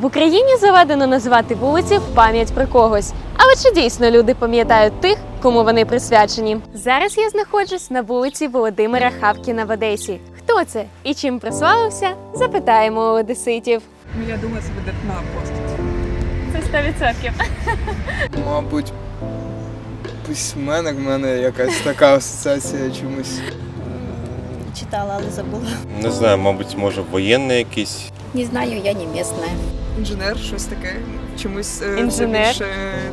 В Україні заведено називати вулиці в пам'ять про когось. Але чи дійсно люди пам'ятають тих, кому вони присвячені? Зараз я знаходжусь на вулиці Володимира Хавкіна в Одесі. Хто це і чим прославився? Запитаємо у одеситів. Ну, я думаю, це видатна постать. Це 100%. Мабуть, письменник в мене якась така асоціація чомусь. Читала, але забула. Не знаю, мабуть, може воєнний якийсь. Не знаю, я не местная. Інженер, щось таке. Чомусь е, це Інженер. більше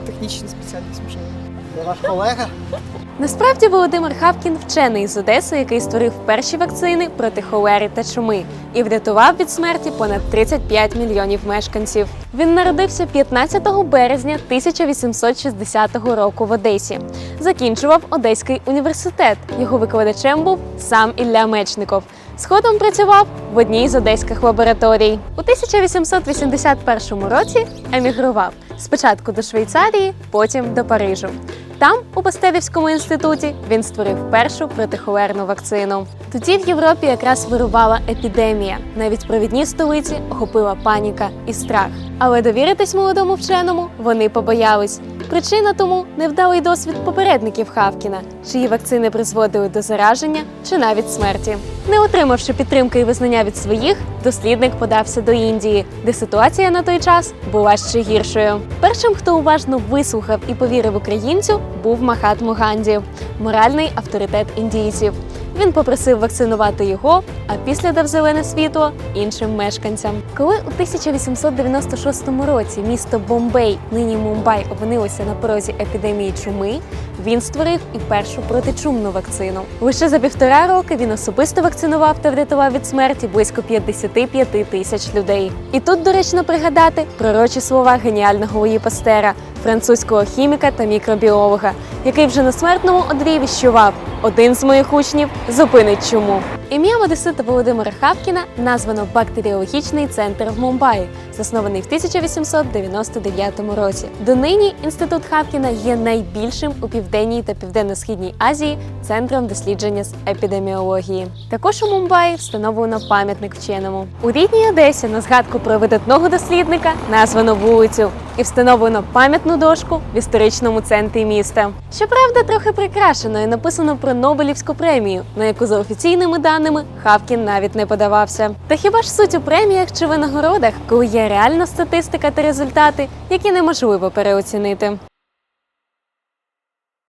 технічна спеціальність, можливо. Це ваш колега? Насправді Володимир Хавкін вчений з Одеси, який створив перші вакцини проти холери та чуми і врятував від смерті понад 35 мільйонів мешканців. Він народився 15 березня 1860 року в Одесі. Закінчував Одеський університет. Його викладачем був сам Ілля Мечников. Згодом працював в одній з одеських лабораторій. У 1881 році емігрував спочатку до Швейцарії, потім до Парижу. Там, у Пастелівському інституті, він створив першу протихолерну вакцину. Тоді в Європі якраз вирувала епідемія. Навіть провідні столиці охопила паніка і страх. Але довіритись молодому вченому вони побоялись. Причина тому невдалий досвід попередників Хавкіна, чиї вакцини призводили до зараження чи навіть смерті. Не отримавши підтримки і визнання від своїх, дослідник подався до Індії, де ситуація на той час була ще гіршою. Першим, хто уважно вислухав і повірив українцю, був Махатму Ганді, моральний авторитет індійців. Він попросив вакцинувати його, а після дав зелене світло іншим мешканцям. Коли у 1896 році місто Бомбей, нині Мумбай, опинилося на порозі епідемії чуми, він створив і першу протичумну вакцину. Лише за півтора роки він особисто вакцинував та врятував від смерті близько 55 тисяч людей. І тут доречно пригадати пророчі слова геніального Луї Пастера, французького хіміка та мікробіолога, який вже на смертному одрі віщував один з моїх учнів зупинить чуму. Ім'я Одесита Володимира Хавкіна названо бактеріологічний центр в Мумбаї, заснований в 1899 році. Донині інститут Хавкіна є найбільшим у південній та південно-східній Азії центром дослідження з епідеміології. Також у Мумбаї встановлено пам'ятник вченому. У рідній Одесі на згадку про видатного дослідника названо вулицю і встановлено пам'ятну дошку в історичному центрі міста. Щоправда, трохи прикрашено і написано про Нобелівську премію, на яку за офіційними даними Хавкін навіть не подавався. Та хіба ж суть у преміях чи винагородах, коли є реальна статистика та результати, які неможливо переоцінити?